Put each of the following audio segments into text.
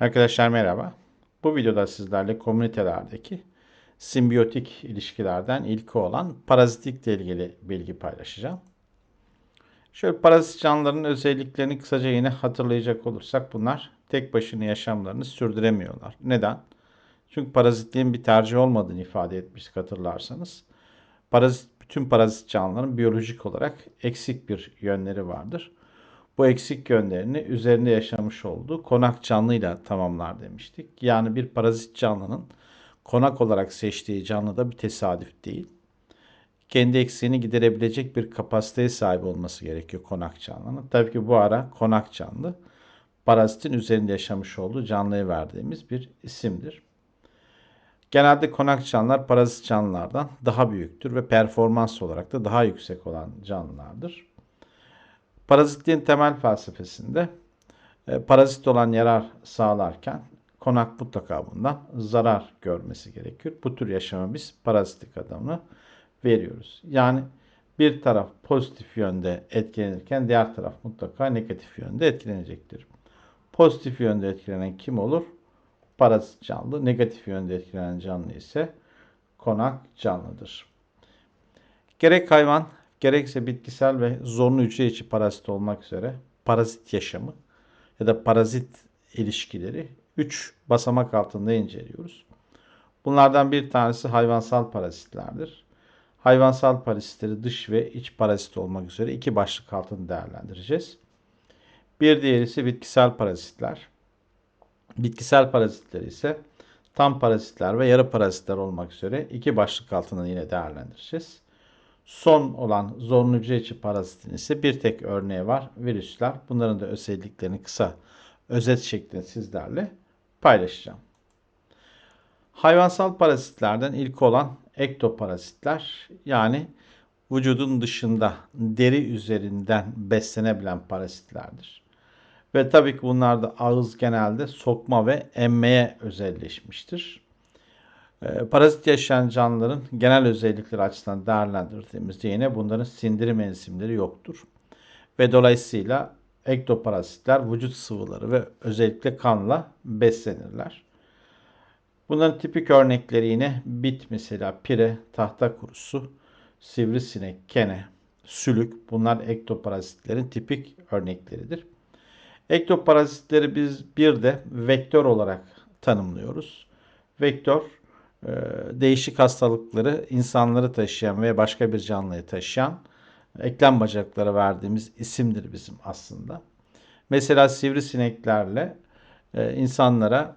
Arkadaşlar merhaba. Bu videoda sizlerle komünitelerdeki simbiyotik ilişkilerden ilki olan parazitlikle ilgili bilgi paylaşacağım. Şöyle parazit canlıların özelliklerini kısaca yine hatırlayacak olursak bunlar tek başına yaşamlarını sürdüremiyorlar. Neden? Çünkü parazitliğin bir tercih olmadığını ifade etmiştik hatırlarsanız. Parazit, bütün parazit canlıların biyolojik olarak eksik bir yönleri vardır bu eksik yönlerini üzerinde yaşamış olduğu konak canlıyla tamamlar demiştik. Yani bir parazit canlının konak olarak seçtiği canlı da bir tesadüf değil. Kendi eksiğini giderebilecek bir kapasiteye sahip olması gerekiyor konak canlının. Tabii ki bu ara konak canlı parazitin üzerinde yaşamış olduğu canlıya verdiğimiz bir isimdir. Genelde konak canlılar parazit canlılardan daha büyüktür ve performans olarak da daha yüksek olan canlılardır. Parazitliğin temel felsefesinde e, parazit olan yarar sağlarken konak mutlaka bundan zarar görmesi gerekiyor. Bu tür yaşama biz parazitlik adamını veriyoruz. Yani bir taraf pozitif yönde etkilenirken diğer taraf mutlaka negatif yönde etkilenecektir. Pozitif yönde etkilenen kim olur? Parazit canlı. Negatif yönde etkilenen canlı ise konak canlıdır. Gerek hayvan gerekse bitkisel ve zorunlu hücre içi parazit olmak üzere parazit yaşamı ya da parazit ilişkileri 3 basamak altında inceliyoruz. Bunlardan bir tanesi hayvansal parazitlerdir. Hayvansal parazitleri dış ve iç parazit olmak üzere iki başlık altında değerlendireceğiz. Bir diğeri ise bitkisel parazitler. Bitkisel parazitler ise tam parazitler ve yarı parazitler olmak üzere iki başlık altında yine değerlendireceğiz. Son olan zorunlu hücre içi parazitin ise bir tek örneği var. Virüsler. Bunların da özelliklerini kısa özet şeklinde sizlerle paylaşacağım. Hayvansal parazitlerden ilk olan ektoparazitler yani vücudun dışında deri üzerinden beslenebilen parazitlerdir. Ve tabii ki bunlar da ağız genelde sokma ve emmeye özelleşmiştir. Ee, parazit yaşayan canlıların genel özellikleri açısından değerlendirdiğimizde yine bunların sindirim enzimleri yoktur. Ve dolayısıyla ektoparazitler vücut sıvıları ve özellikle kanla beslenirler. Bunların tipik örnekleri yine bit mesela pire, tahta kurusu, sivrisinek, kene, sülük bunlar ektoparazitlerin tipik örnekleridir. Ektoparazitleri biz bir de vektör olarak tanımlıyoruz. Vektör değişik hastalıkları insanları taşıyan ve başka bir canlıyı taşıyan eklem bacaklara verdiğimiz isimdir bizim aslında. Mesela sivrisineklerle e, insanlara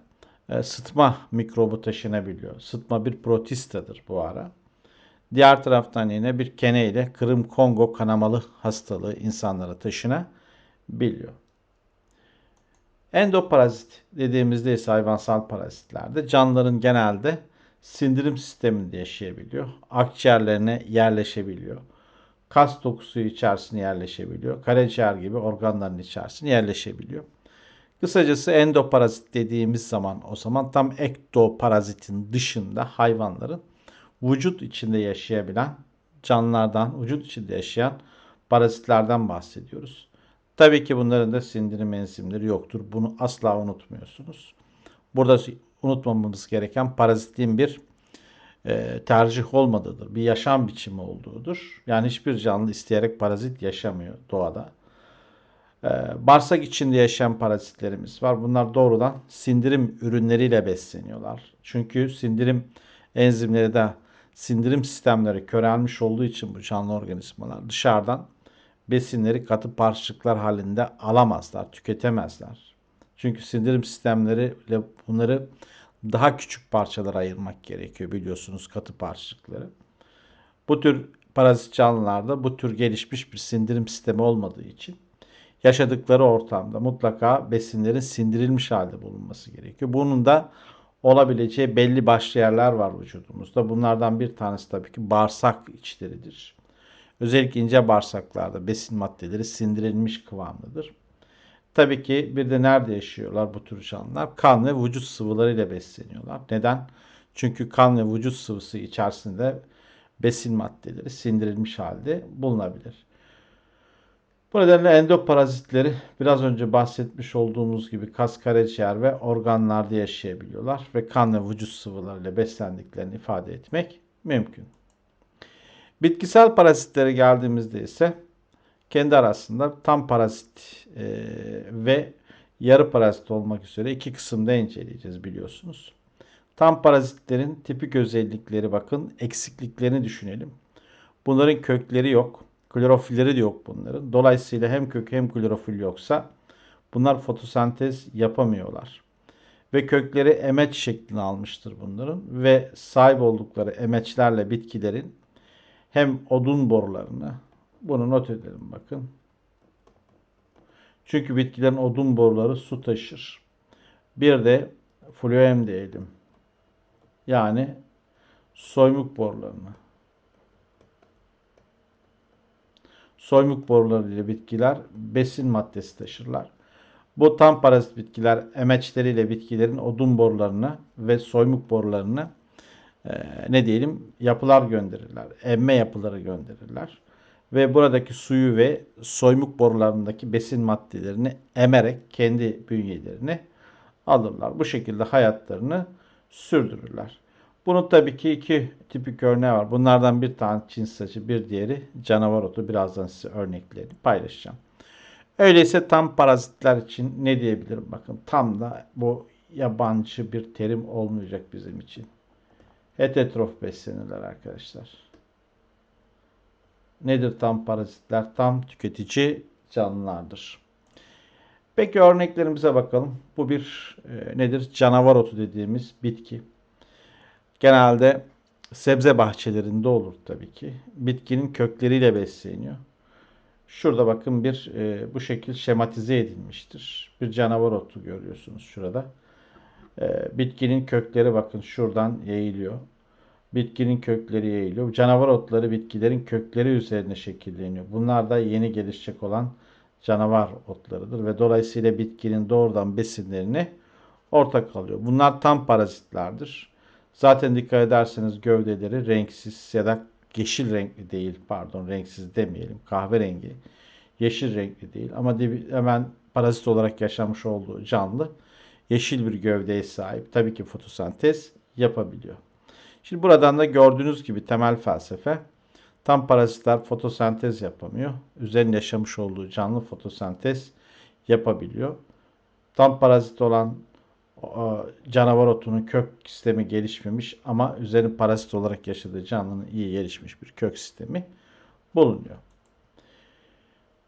e, sıtma mikrobu taşınabiliyor. Sıtma bir protistadır bu ara. Diğer taraftan yine bir kene ile Kırım Kongo kanamalı hastalığı insanlara taşınabiliyor. Endoparazit dediğimizde ise hayvansal parazitlerde canlıların genelde sindirim sisteminde yaşayabiliyor. Akciğerlerine yerleşebiliyor. Kas dokusu içerisine yerleşebiliyor. Karaciğer gibi organların içerisine yerleşebiliyor. Kısacası endoparazit dediğimiz zaman o zaman tam ektoparazitin dışında hayvanların vücut içinde yaşayabilen canlılardan, vücut içinde yaşayan parazitlerden bahsediyoruz. Tabii ki bunların da sindirim enzimleri yoktur. Bunu asla unutmuyorsunuz. Burada unutmamamız gereken parazitliğin bir e, tercih olmadığıdır. Bir yaşam biçimi olduğudur. Yani hiçbir canlı isteyerek parazit yaşamıyor doğada. E, bağırsak içinde yaşayan parazitlerimiz var. Bunlar doğrudan sindirim ürünleriyle besleniyorlar. Çünkü sindirim enzimleri de sindirim sistemleri körelmiş olduğu için bu canlı organizmalar dışarıdan besinleri katı parçacıklar halinde alamazlar, tüketemezler. Çünkü sindirim sistemleriyle bunları daha küçük parçalara ayırmak gerekiyor biliyorsunuz katı parçacıkları. Bu tür parazit canlılarda bu tür gelişmiş bir sindirim sistemi olmadığı için yaşadıkları ortamda mutlaka besinlerin sindirilmiş halde bulunması gerekiyor. Bunun da olabileceği belli başlı yerler var vücudumuzda. Bunlardan bir tanesi tabii ki bağırsak içleridir. Özellikle ince bağırsaklarda besin maddeleri sindirilmiş kıvamlıdır. Tabii ki bir de nerede yaşıyorlar bu tür canlılar? Kan ve vücut sıvılarıyla besleniyorlar. Neden? Çünkü kan ve vücut sıvısı içerisinde besin maddeleri sindirilmiş halde bulunabilir. Bu nedenle endoparazitleri biraz önce bahsetmiş olduğumuz gibi kas, karaciğer ve organlarda yaşayabiliyorlar ve kan ve vücut sıvılarıyla beslendiklerini ifade etmek mümkün. Bitkisel parazitlere geldiğimizde ise kendi arasında tam parazit e, ve yarı parazit olmak üzere iki kısımda inceleyeceğiz biliyorsunuz. Tam parazitlerin tipik özellikleri bakın eksikliklerini düşünelim. Bunların kökleri yok. Klorofilleri de yok bunların. Dolayısıyla hem kök hem klorofil yoksa bunlar fotosentez yapamıyorlar. Ve kökleri emeç şeklini almıştır bunların. Ve sahip oldukları emeçlerle bitkilerin hem odun borularını bunu not edelim bakın. Çünkü bitkilerin odun boruları su taşır. Bir de floem diyelim. Yani soymuk borularını. Soymuk boruları ile bitkiler besin maddesi taşırlar. Bu tam parazit bitkiler emeçleriyle bitkilerin odun borularını ve soymuk borularını e, ne diyelim yapılar gönderirler. Emme yapıları gönderirler. Ve buradaki suyu ve soymuk borularındaki besin maddelerini emerek kendi bünyelerini alırlar. Bu şekilde hayatlarını sürdürürler. Bunun tabii ki iki tipik örneği var. Bunlardan bir tane Çin saçı, bir diğeri canavar otu. Birazdan size örneklerini paylaşacağım. Öyleyse tam parazitler için ne diyebilirim? Bakın tam da bu yabancı bir terim olmayacak bizim için. Heterotrof beslenirler arkadaşlar. Nedir tam parazitler? Tam tüketici canlılardır. Peki örneklerimize bakalım. Bu bir e, nedir? Canavar otu dediğimiz bitki. Genelde sebze bahçelerinde olur tabii ki. Bitkinin kökleriyle besleniyor. Şurada bakın bir e, bu şekil şematize edilmiştir. Bir canavar otu görüyorsunuz şurada. E, bitkinin kökleri bakın şuradan yayılıyor. Bitkinin kökleri yayılıyor. Canavar otları bitkilerin kökleri üzerine şekilleniyor. Bunlar da yeni gelişecek olan canavar otlarıdır ve dolayısıyla bitkinin doğrudan besinlerini ortak alıyor. Bunlar tam parazitlerdir. Zaten dikkat ederseniz gövdeleri renksiz ya da yeşil renkli değil pardon renksiz demeyelim kahverengi yeşil renkli değil ama hemen parazit olarak yaşamış olduğu canlı yeşil bir gövdeye sahip tabii ki fotosentez yapabiliyor. Şimdi buradan da gördüğünüz gibi temel felsefe tam parazitler fotosentez yapamıyor. Üzerinde yaşamış olduğu canlı fotosentez yapabiliyor. Tam parazit olan canavar otunun kök sistemi gelişmemiş ama üzerine parazit olarak yaşadığı canlının iyi gelişmiş bir kök sistemi bulunuyor.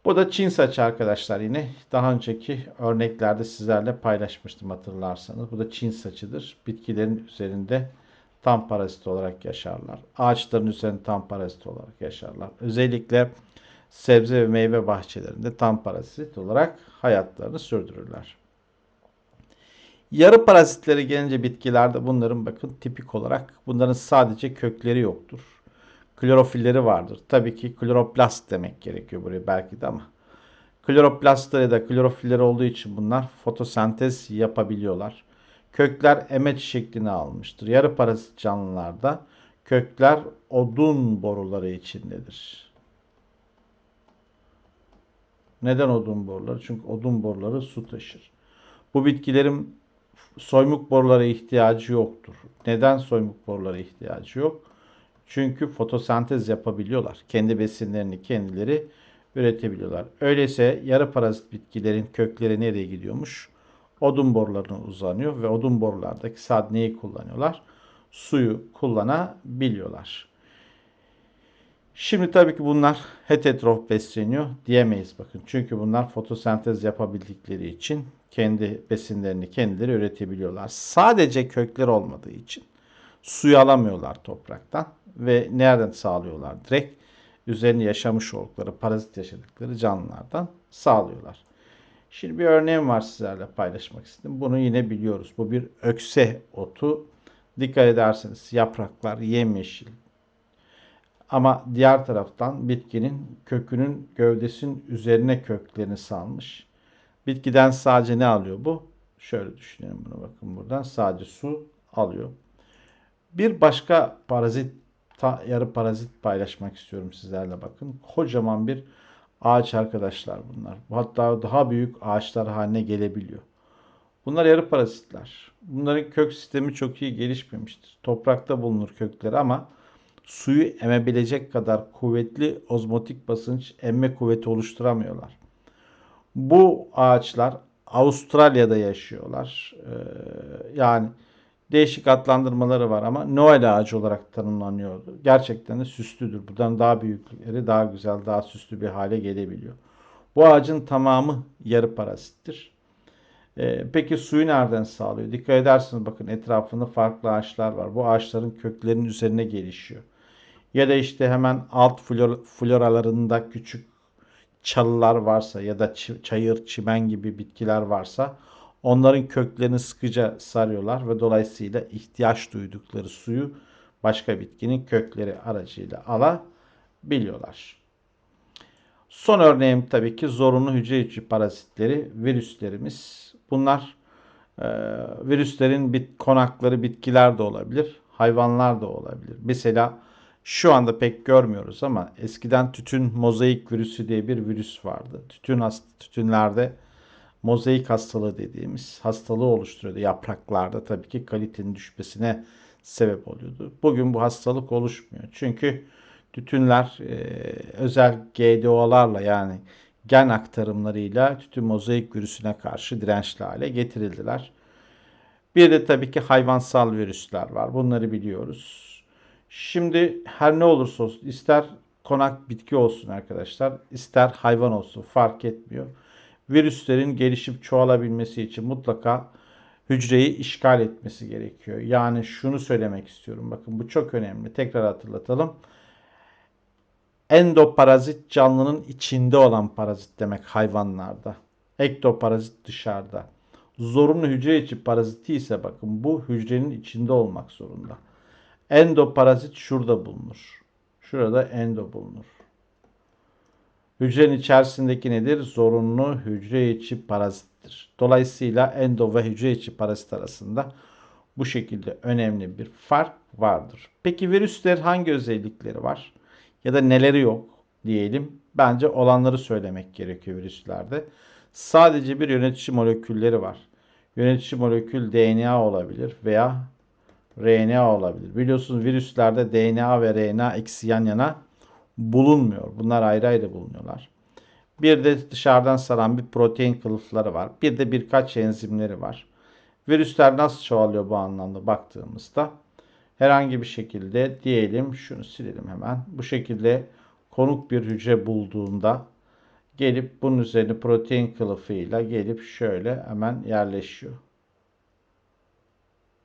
Bu da Çin saçı arkadaşlar yine. Daha önceki örneklerde sizlerle paylaşmıştım hatırlarsanız. Bu da Çin saçıdır. Bitkilerin üzerinde tam parazit olarak yaşarlar. Ağaçların üzerinde tam parazit olarak yaşarlar. Özellikle sebze ve meyve bahçelerinde tam parazit olarak hayatlarını sürdürürler. Yarı parazitlere gelince bitkilerde bunların bakın tipik olarak bunların sadece kökleri yoktur. Klorofilleri vardır. Tabii ki kloroplast demek gerekiyor buraya belki de ama. Kloroplastları da klorofilleri olduğu için bunlar fotosentez yapabiliyorlar. Kökler emeç şeklini almıştır. Yarı parazit canlılarda kökler odun boruları içindedir. Neden odun boruları? Çünkü odun boruları su taşır. Bu bitkilerin soymuk borulara ihtiyacı yoktur. Neden soymuk borulara ihtiyacı yok? Çünkü fotosentez yapabiliyorlar. Kendi besinlerini kendileri üretebiliyorlar. Öyleyse yarı parazit bitkilerin kökleri nereye gidiyormuş? Odun borularına uzanıyor ve odun borulardaki sad neyi kullanıyorlar? Suyu kullanabiliyorlar. Şimdi tabii ki bunlar heterotrof besleniyor diyemeyiz bakın. Çünkü bunlar fotosentez yapabildikleri için kendi besinlerini kendileri üretebiliyorlar. Sadece kökler olmadığı için suyu alamıyorlar topraktan ve nereden sağlıyorlar? Direkt üzerinde yaşamış oldukları, parazit yaşadıkları canlılardan sağlıyorlar. Şimdi bir örneğim var sizlerle paylaşmak istedim. Bunu yine biliyoruz. Bu bir ökse otu. Dikkat ederseniz yapraklar yemyeşil, ama diğer taraftan bitkinin kökünün gövdesinin üzerine köklerini salmış. Bitkiden sadece ne alıyor bu? Şöyle düşünelim bunu bakın buradan. Sadece su alıyor. Bir başka parazit, yarı parazit paylaşmak istiyorum sizlerle bakın. Kocaman bir ağaç arkadaşlar bunlar. Hatta daha büyük ağaçlar haline gelebiliyor. Bunlar yarı parazitler. Bunların kök sistemi çok iyi gelişmemiştir. Toprakta bulunur kökleri ama suyu emebilecek kadar kuvvetli ozmotik basınç emme kuvveti oluşturamıyorlar. Bu ağaçlar Avustralya'da yaşıyorlar. Ee, yani değişik adlandırmaları var ama Noel ağacı olarak tanımlanıyordu. Gerçekten de süslüdür. Buradan daha büyükleri daha güzel, daha süslü bir hale gelebiliyor. Bu ağacın tamamı yarı parazittir. Ee, peki suyu nereden sağlıyor? Dikkat edersiniz bakın etrafında farklı ağaçlar var. Bu ağaçların köklerinin üzerine gelişiyor. Ya da işte hemen alt flor, floralarında küçük çalılar varsa ya da çayır, çimen gibi bitkiler varsa onların köklerini sıkıca sarıyorlar ve dolayısıyla ihtiyaç duydukları suyu başka bitkinin kökleri aracıyla alabiliyorlar. Son örneğim tabii ki zorunlu hücre içi parazitleri, virüslerimiz. Bunlar e, virüslerin bit, konakları bitkiler de olabilir, hayvanlar da olabilir. Mesela şu anda pek görmüyoruz ama eskiden tütün mozaik virüsü diye bir virüs vardı. Tütün tütünlerde mozaik hastalığı dediğimiz hastalığı oluşturuyordu. Yapraklarda tabii ki kalitenin düşmesine sebep oluyordu. Bugün bu hastalık oluşmuyor. Çünkü tütünler e, özel GDO'larla yani gen aktarımlarıyla tütün mozaik virüsüne karşı dirençli hale getirildiler. Bir de tabii ki hayvansal virüsler var. Bunları biliyoruz. Şimdi her ne olursa olsun ister konak bitki olsun arkadaşlar ister hayvan olsun fark etmiyor. Virüslerin gelişip çoğalabilmesi için mutlaka hücreyi işgal etmesi gerekiyor. Yani şunu söylemek istiyorum. Bakın bu çok önemli. Tekrar hatırlatalım. Endoparazit canlının içinde olan parazit demek hayvanlarda. Ektoparazit dışarıda. Zorunlu hücre içi paraziti ise bakın bu hücrenin içinde olmak zorunda. Endoparazit şurada bulunur. Şurada endo bulunur. Hücrenin içerisindeki nedir? Zorunlu hücre içi parazittir. Dolayısıyla endo ve hücre içi parazit arasında bu şekilde önemli bir fark vardır. Peki virüsler hangi özellikleri var? Ya da neleri yok diyelim. Bence olanları söylemek gerekiyor virüslerde. Sadece bir yönetici molekülleri var. Yönetici molekül DNA olabilir veya RNA olabilir. Biliyorsunuz virüslerde DNA ve RNA eksi yan yana bulunmuyor. Bunlar ayrı ayrı bulunuyorlar. Bir de dışarıdan saran bir protein kılıfları var. Bir de birkaç enzimleri var. Virüsler nasıl çoğalıyor bu anlamda baktığımızda herhangi bir şekilde diyelim şunu silelim hemen. Bu şekilde konuk bir hücre bulduğunda gelip bunun üzerine protein kılıfıyla gelip şöyle hemen yerleşiyor.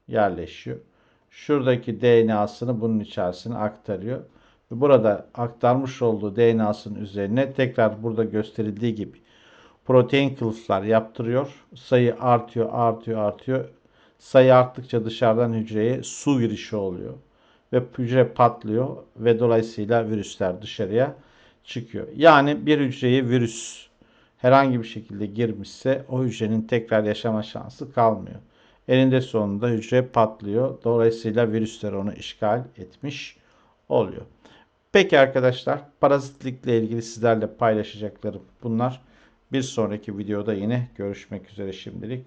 Yerleşiyor şuradaki DNA'sını bunun içerisine aktarıyor. Burada aktarmış olduğu DNA'sının üzerine tekrar burada gösterildiği gibi protein kılıflar yaptırıyor. Sayı artıyor, artıyor, artıyor. Sayı arttıkça dışarıdan hücreye su girişi oluyor. Ve hücre patlıyor ve dolayısıyla virüsler dışarıya çıkıyor. Yani bir hücreye virüs herhangi bir şekilde girmişse o hücrenin tekrar yaşama şansı kalmıyor. Elinde sonunda hücre patlıyor. Dolayısıyla virüsler onu işgal etmiş oluyor. Peki arkadaşlar parazitlikle ilgili sizlerle paylaşacaklarım bunlar. Bir sonraki videoda yine görüşmek üzere şimdilik.